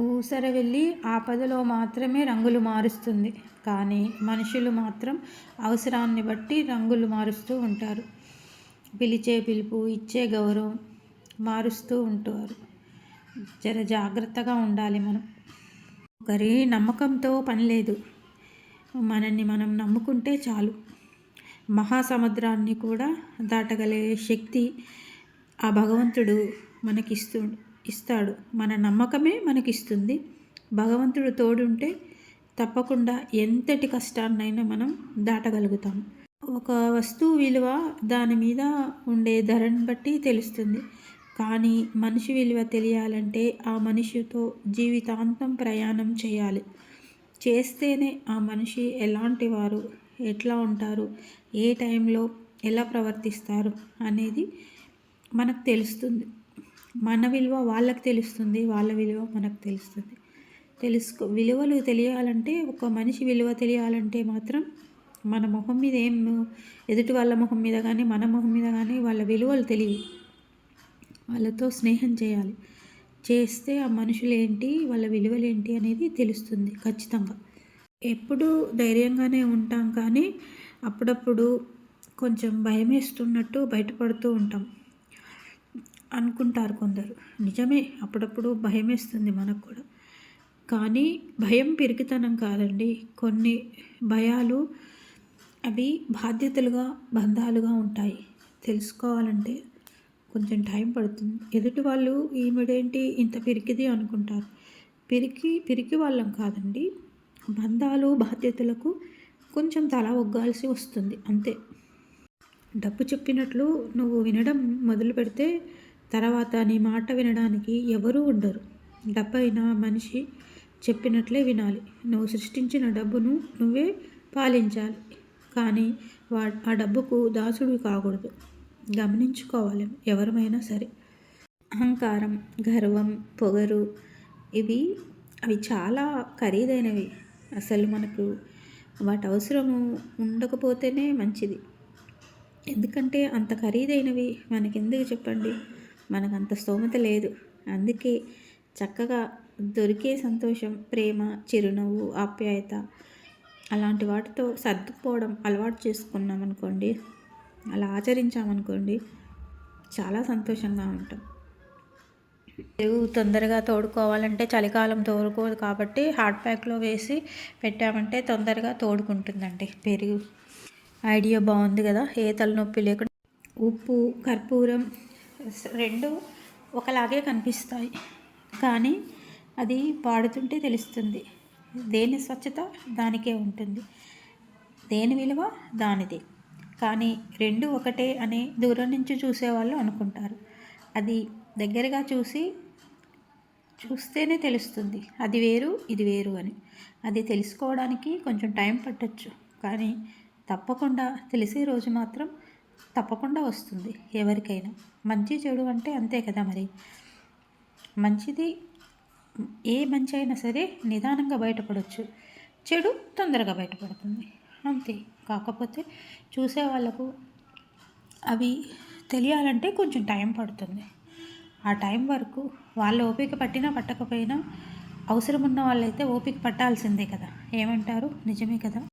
ఊసర వెళ్ళి ఆపదలో మాత్రమే రంగులు మారుస్తుంది. కానీ మనుషులు మాత్రం అవసరాన్ని బట్టి రంగులు మారుస్తూ ఉంటారు. పిలిచే పిలుపు ఇచ్చే గౌరవం మారుస్తూ ఉంటారు జర జాగ్రత్తగా ఉండాలి మనం. ఒకరి నమ్మకంతో పనిలేదు మనల్ని మనం నమ్ముకుంటే చాలు. మహాసముద్రాన్ని కూడా దాటగలే శక్తి ఆ భగవంతుడు మనకిస్తూ ఇస్తాడు. మన నమ్మకమే మనకిస్తుంది. భగవంతుడు తోడుంటే తప్పకుండా ఎంతటి కష్టాన్నైనా మనం దాటగలుగుతాం. ఒక వస్తువు విలువ దాని మీద ఉండే ధరను బట్టి తెలుస్తుంది. కానీ మనిషి విలువ తెలియాలంటే ఆ మనిషితో జీవితాంతం ప్రయాణం చేయాలి. చేస్తేనే ఆ మనిషి ఎలాంటి వారు ఎట్లా ఉంటారు ఏ టైంలో ఎలా ప్రవర్తిస్తారు అనేది మనకు తెలుస్తుంది. మన విలువ వాళ్ళకి తెలుస్తుంది వాళ్ళ విలువ మనకు తెలుస్తుంది. తెలుసుకో విలువలు తెలియాలంటే ఒక మనిషి విలువ తెలియాలంటే మాత్రం మన మొహం మీద ఏం ఎదుటి వాళ్ళ మొహం మీద కానీ మన మొహం మీద కానీ వాళ్ళ విలువలు తెలియవు. వాళ్ళతో స్నేహం చేయాలి. చేస్తే ఆ మనుషులు ఏంటి వాళ్ళ విలువలు ఏంటి అనేది తెలుస్తుంది ఖచ్చితంగా. ఎప్పుడు ధైర్యంగానే ఉంటాం కానీ అప్పుడప్పుడు కొంచెం భయం వేస్తున్నట్టు బయటపడుతూ ఉంటాం. అనుకుంటారు కొందరు. నిజమే అప్పుడప్పుడు భయం వేస్తుంది మనకు కూడా. కానీ భయం పెరిగితనం కాదండి. కొన్ని భయాలు అవి బాధ్యతలుగా బంధాలుగా ఉంటాయి. తెలుసుకోవాలంటే కొంచెం టైం పడుతుంది. ఎదుటి వాళ్ళు ఈమెడేంటి ఇంత పిరికిది అనుకుంటారు. పిరికి పిరికి వాళ్ళం కాదండి. బంధాలు బాధ్యతలకు కొంచెం తల ఒగ్గాల్సి వస్తుంది. అంతే. డబ్బు చెప్పినట్లు నువ్వు వినడం మొదలు పెడితే తర్వాత నీ మాట వినడానికి ఎవరూ ఉండరు. డబ్బైన మనిషి చెప్పినట్లే వినాలి. నువ్వు సృష్టించిన డబ్బును నువ్వే పాలించాలి. కానీ వా ఆ డబ్బుకు దాసుడు కాకూడదు. గమనించుకోవాలి ఎవరమైనా సరే. అహంకారం గర్వం పొగరు ఇవి అవి చాలా ఖరీదైనవి. అసలు మనకు వాటి అవసరము ఉండకపోతేనే మంచిది. ఎందుకంటే అంత ఖరీదైనవి మనకెందుకు చెప్పండి? మనకు అంత స్తోమత లేదు. అందుకే చక్కగా దొరికే సంతోషం ప్రేమ చిరునవ్వు ఆప్యాయత అలాంటి వాటితో సర్దుకుపోవడం అలవాటు చేసుకున్నాం అనుకోండి అలా ఆచరించామనుకోండి చాలా సంతోషంగా ఉంటాం. పెరుగు తొందరగా తోడుకోవాలంటే చలికాలం తోడుకోదు కాబట్టి హాట్ ప్యాక్లో వేసి పెట్టామంటే తొందరగా తోడుకుంటుందండి పెరుగు. ఐడియా బాగుంది కదా ఏ తలనొప్పి లేకుండా. ఉప్పు కర్పూరం రెండు ఒకలాగే కనిపిస్తాయి. కానీ అది పాడుతుంటే తెలుస్తుంది. దేని స్వచ్ఛత దానికే ఉంటుంది. దేని విలువ దానిదే. కానీ రెండు ఒకటే అనే దూరం నుంచి చూసేవాళ్ళు అనుకుంటారు. అది దగ్గరగా చూసి చూస్తేనే తెలుస్తుంది. అది వేరు ఇది వేరు అని. అది తెలుసుకోవడానికి కొంచెం టైం పట్టచ్చు. కానీ తప్పకుండా తెలిసే రోజు మాత్రం తప్పకుండా వస్తుంది ఎవరికైనా. మంచి చెడు అంటే అంతే కదా మరి? మంచిది ఏ మంచి అయినా సరే నిదానంగా బయటపడవచ్చు చెడు తొందరగా బయటపడుతుంది. అంతే. కాకపోతే చూసే వాళ్ళకు అవి తెలియాలంటే కొంచెం టైం పడుతుంది. ఆ టైం వరకు వాళ్ళు ఓపిక పట్టినా పట్టకపోయినా అవసరం ఉన్న వాళ్ళైతే ఓపిక పట్టాల్సిందే కదా. ఏమంటారు? నిజమే కదా?